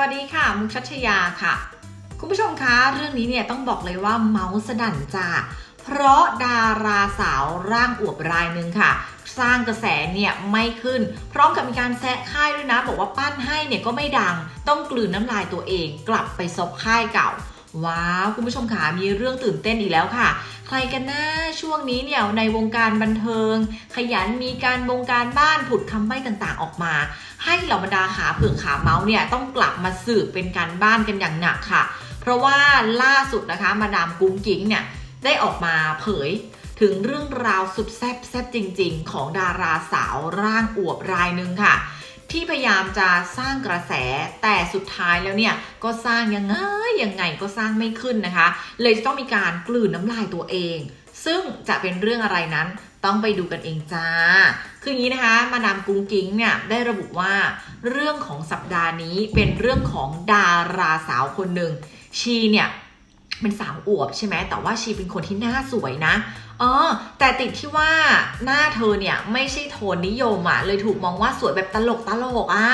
วัสดีค่ะ มุกชัชยาค่ะ คุณผู้ชมคะเรื่องนี้เนี่ยต้องบอกเลยว่าเมาส์สนั่นจ้าเพราะดาราสาวร่างอวบรายหนึ่งค่ะ สร้างกระแสเนี่ยไม่ขึ้น พร้อมกับมีการแซะค่ายด้วยนะ บอกว่าปั้นให้เนี่ยก็ไม่ดัง ต้องกลืนน้ำลายตัวเอง กลับไปซบค่ายเก่าว้าวคุณผู้ชมขามีเรื่องตื่นเต้นอีกแล้วค่ะ ใครกันนะช่วงนี้เนี่ยในวงการบันเทิง ขยันมีการวงการบ้านผุดคำใบ้ต่างๆออกมา ให้เหล่าบรรดาขาเผือกขาเมาส์เนี่ยต้องกลับมาสืบเป็นการบ้านกันอย่างหนักค่ะ เพราะว่าล่าสุดนะคะมาดามกุ้งกิ้งเนี่ยได้ออกมาเผยถึงเรื่องราวสุดแซ่บแซ่บจริง ๆ ของดาราสาวร่างอวบรายหนึ่งค่ะ ที่พยายามจะสร้างกระแสแต่สุดท้ายแล้วเนี่ยก็สร้างยังไงยังไงก็สร้างไม่ขึ้นนะคะ เลยจะต้องมีการกลืนน้ำลายตัวเอง ซึ่งจะเป็นเรื่องอะไรนั้นต้องไปดูกันเองจ้า คืออย่างนี้นะคะ มาดามกุ้งกิ้งเนี่ยได้ระบุว่า เรื่องของสัปดาห์นี้เป็นเรื่องของดาราสาวคนหนึ่งชีเนี่ยเป็นสาวอวบใช่ไหมแต่ว่าชีเป็นคนที่หน้าสวยนะ อ๋อ แต่ติดที่ว่าหน้าเธอเนี่ยไม่ใช่โทนนิยมอะเลยถูกมองว่าสวยแบบตลกตลกอะ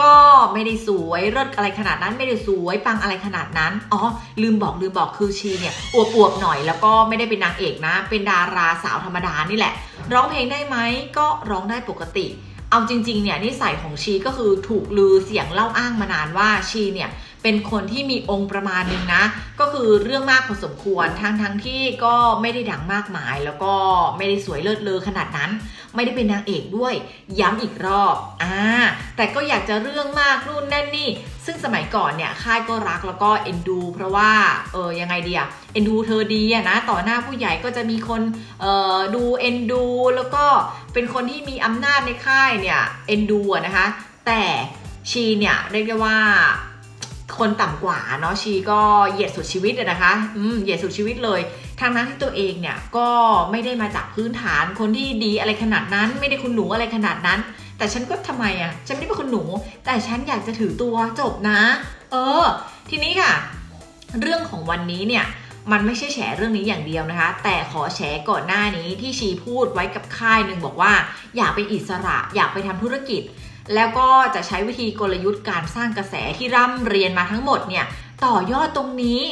ก็ไม่ได้สวยเลิศอะไรขนาดนั้น ไม่ได้สวยปังอะไรขนาดนั้น อ๋อ ลืมบอกลืมบอกคือชีเนี่ยอวบๆหน่อยแล้วก็ไม่ได้เป็นนางเอกนะ เป็นดาราสาวธรรมดานี่แหละ ร้องเพลงได้ไหมก็ร้องได้ปกติเอาจริงๆ เนี่ยนิสัยของชีก็คือถูกลือเสียงเล่าอ้างมานานว่าชีเนี่ย เป็นคนที่มีองค์ประมาณหนึ่งนะ ก็คือเรื่องมากพอสมควรทั้งทั้งที่ก็ไม่ได้ดังมากมาย แล้วก็ไม่ได้สวยเลิศเลอขนาดนั้น ไม่ได้เป็นนางเอกด้วย ย้ำอีกรอบอ่าแต่ก็อยากจะเรื่องมากนู่นนั่นนี่ซึ่งสมัยก่อนเนี่ยค่ายก็รักแล้วก็เอ็นดู เพราะว่าเออยังไงดีอะเอ็นดูเธอดีอะนะต่อหน้าผู้ใหญ่ก็จะมีคนเอ่อดูเอ็นดู แล้วก็เป็นคนที่มีอำนาจในค่ายเนี่ยเอ็นดูอะนะคะ แต่ชีเนี่ยเรียกได้ว่า คนต่ำกว่าเนาะชีก็เหยียดสุดชีวิตอะนะคะอืมเหยียดสุดชีวิตเลยทางนั้นที่ตัวเองเนี่ยก็ไม่ได้มาจากพื้นฐานคนที่ดีอะไรขนาดนั้น ไม่ได้คุณหนูอะไรขนาดนั้น แต่ฉันก็ทำไมอะฉันไม่ได้เป็นคนหนู แต่ฉันอยากจะถือตัวจบนะ เออ ทีนี้ค่ะ เรื่องของวันนี้เนี่ยมันไม่ใช่แฉเรื่องนี้อย่างเดียวนะคะ แต่ขอแฉก่อนหน้านี้ที่ชีพูดไว้กับค่ายหนึ่งบอกว่า อยากเป็นอิสระ อยากไปทำธุรกิจ แล้วก็จะใช้วิธีกลยุทธ์การสร้างกระแสที่ร่ำเรียนมาทั้งหมดเนี่ยต่อยอดตรงนี้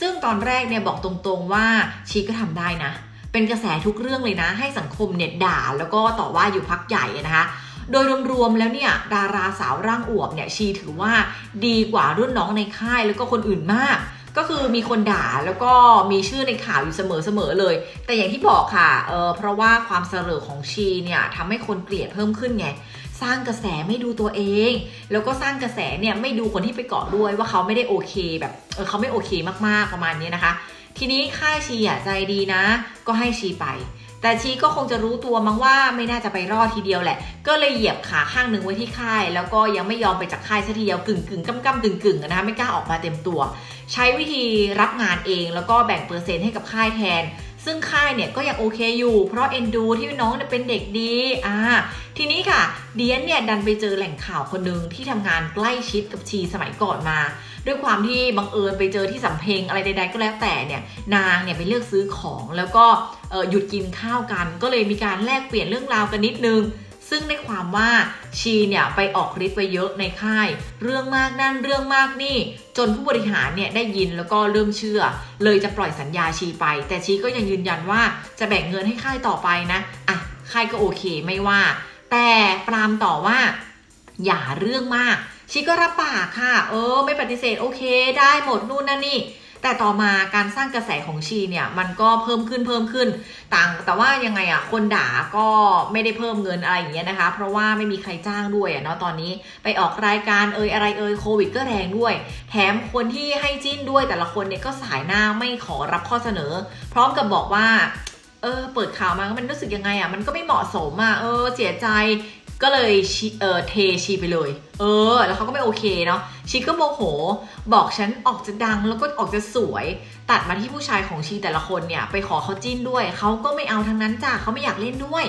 ซึ่งตอนแรกเนี่ยบอกตรงๆว่าชีก็ทำได้นะ เป็นกระแสทุกเรื่องเลยนะ ให้สังคมเนี่ยด่าแล้วก็ต่อว่าอยู่พักใหญ่นะคะโดยรวมๆแล้วเนี่ยดาราสาวร่างอวบเนี่ยชีถือว่าดีกว่ารุ่นน้องในค่ายแล้วก็คนอื่นมาก ก็คือมีคนด่าแล้วก็มีชื่อในข่าวอยู่เสมอๆเลย แต่อย่างที่บอกค่ะเออเพราะว่าความเสลอของชีเนี่ยทำให้คนเกลียดเพิ่มขึ้นไง สร้างกระแสไม่ดูตัวเอง แล้วก็สร้างกระแสเนี่ยไม่ดูคนที่ไปเกาะด้วยว่าเขาไม่ได้โอเคแบบเออเขาไม่โอเคมากๆประมาณนี้นะคะ ทีนี้ค่ายชีอะใจดีนะ ก็ให้ชีไป แต่ชีก็คงจะรู้ตัวมั้งว่าไม่น่าจะไปรอดทีเดียวแหละ ก็เลยเหยียบขาข้างหนึ่งไว้ที่ค่าย แล้วก็ยังไม่ยอมไปจากค่ายสัทีเดียวกึ่งกึ่งก้ำก้ำกึ่งกึ่งนะคะไม่กล้าออกมาเต็มตัว ใช้วิธีรับงานเองแล้วก็แบ่งเปอร์เซ็นต์ให้กับค่ายแทน ซึ่งค่ายเนี่ยก็ยังโอเคอยู่ เพราะเอ็นดูที่น้องเป็นเด็กดีอ่าทีนี้ค่ะ เดียนเนี่ยดันไปเจอแหล่งข่าวคนหนึ่งที่ทำงานใกล้ชิดกับชีสมัยก่อนมา ด้วยความที่บังเอิญไปเจอที่สำเพงอะไรใด ๆ ก็แล้วแต่เนี่ยนางเนี่ยไปเลือกซื้อของแล้วก็หยุดกินข้าวกัน ก็เลยมีการแลกเปลี่ยนเรื่องราวกันนิดนึง ซึ่งได้ความว่าชีเนี่ยไปออกฤทธิ์ไปเยอะในค่าย เรื่องมากนั่นเรื่องมากนี่ จนผู้บริหารเนี่ยได้ยินแล้วก็เริ่มเชื่อ เลยจะปล่อยสัญญาชีไป แต่ชีก็ยังยืนยันว่าจะแบ่งเงินให้ค่ายต่อไปนะอะค่ายก็โอเคไม่ว่า แต่ปรามต่อว่า อย่าเรื่องมากชีก็รับปากค่ะ เออ ไม่ปฏิเสธโอเค ได้หมดนู่นนั่นนี่ แต่ต่อมาการสร้างกระแสของชีเนี่ยมันก็เพิ่มขึ้นเพิ่มขึ้นต่าง แต่ว่ายังไงอะคนด่าก็ไม่ได้เพิ่มเงินอะไรอย่างเงี้ยนะคะ เพราะว่าไม่มีใครจ้างด้วยอะเนาะตอนนี้ไปออกรายการเอ่ยอะไรเอ่ยโควิดก็แรงด้วย แถมคนที่ให้จิ้นด้วยแต่ละคนเนี่ยก็สายหน้าไม่ขอรับข้อเสนอ พร้อมกับบอกว่าเออเปิดข่าวมามันรู้สึกยังไงอะมันก็ไม่เหมาะสมอะเออเสียใจ ก็เลยชีเออเทชีไปเลย เออ แล้วเขาก็ไม่โอเคเนาะชีก็โมโห บอกฉันออกจะดังแล้วก็ออกจะสวย ตัดมาที่ผู้ชายของชีแต่ละคนเนี่ย ไปขอเขาจิ้นด้วยเขาก็ไม่เอาทั้งนั้นจ้ะเขาไม่อยากเล่นด้วย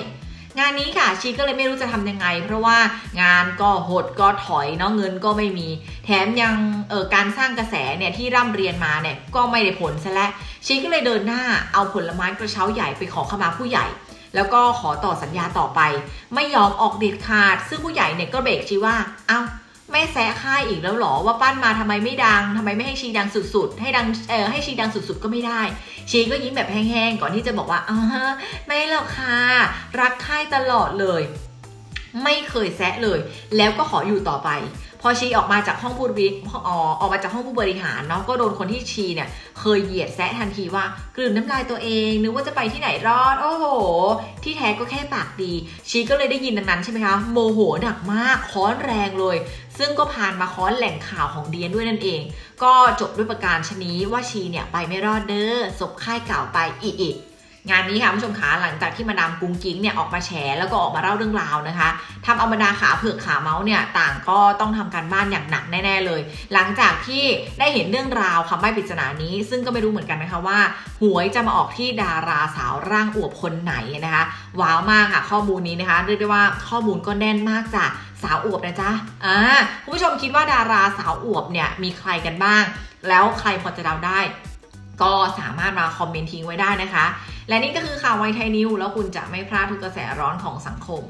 งานนี้ค่ะชีก็เลยไม่รู้จะทำยังไง เพราะว่างานก็หดก็ถอยเนาะเงินก็ไม่มี แถมยังเออการสร้างกระแสเนี่ยที่ร่ำเรียนมาเนี่ยก็ไม่ได้ผลซะแล้วชีก็เลยเดินหน้าเอาผลไม้กระเช้าใหญ่ไปขอขมาผู้ใหญ่ แล้วก็ขอต่อสัญญาต่อไป ไม่ยอมออกเด็ดขาด ซึ่งผู้ใหญ่เนี่ยก็เบรกชีว่า เอ้าไม่แซะค่ายอีกแล้วหรอว่าปั้นมาทำไมไม่ดังทำไมไม่ให้ชีดังสุดๆ ให้ดังเออให้ชีดังสุดๆก็ไม่ได้ ชีก็ยิ้มแบบแห้งๆก่อนที่จะบอกว่าอ่าฮะไม่หรอกค่ะรักค่ายตลอดเลย ไม่เคยแซะเลย แล้วก็ขออยู่ต่อไป พอชีออกมาจากห้องผู้บริออออกมาจากห้องผู้บริหารเนาะก็โดนคนที่ชีเนี่ยเคยเหยียดแซะทันทีว่ากลืนน้ำลายตัวเองนึกว่าจะไปที่ไหนรอด โอ้โห ที่แท้ก็แค่ปากดี ชีก็เลยได้ยินดังนั้นใช่ไหมคะโมโหหนักมากค้อนแรงเลย ซึ่งก็ผ่านมาค้อนแหล่งข่าวของเดียนด้วยนั่นเอง ก็จบด้วยประการชนี้ว่าชีเนี่ยไปไม่รอดเด้อศพค่ายเก่าไปอีกอีก งานนี้ค่ะคุณผู้ชมขาหลังจากที่มาดามกุ้งกิ้งเนี่ยออกมาแฉแล้วก็ออกมาเล่าเรื่องราวนะคะทำเอาบรรดาขาเผือกขาเมาส์เนี่ยต่างก็ต้องทำการบ้านอย่างหนักแน่ๆเลย หลังจากที่ได้เห็นเรื่องราวคำใบ้ปริศนานี้ ซึ่งก็ไม่รู้เหมือนกันนะคะว่า หวยจะมาออกที่ดาราสาวร่างอวบคนไหนนะคะ ว้าวมากค่ะข้อมูลนี้นะคะเรียกได้ว่าข้อมูลก็แน่นมากจ้ะสาวอวบนะจ๊ะอ่าคุณผู้ชมคิดว่าดาราสาวอวบเนี่ยมีใครกันบ้าง แล้วใครพอจะเดาได้ ก็สามารถมาคอมเมนต์ทิ้งไว้ได้นะคะ และนี่ก็คือข่าวไวไทยนิวแล้วคุณจะไม่พลาดทุกกระแสร้อนของสังคม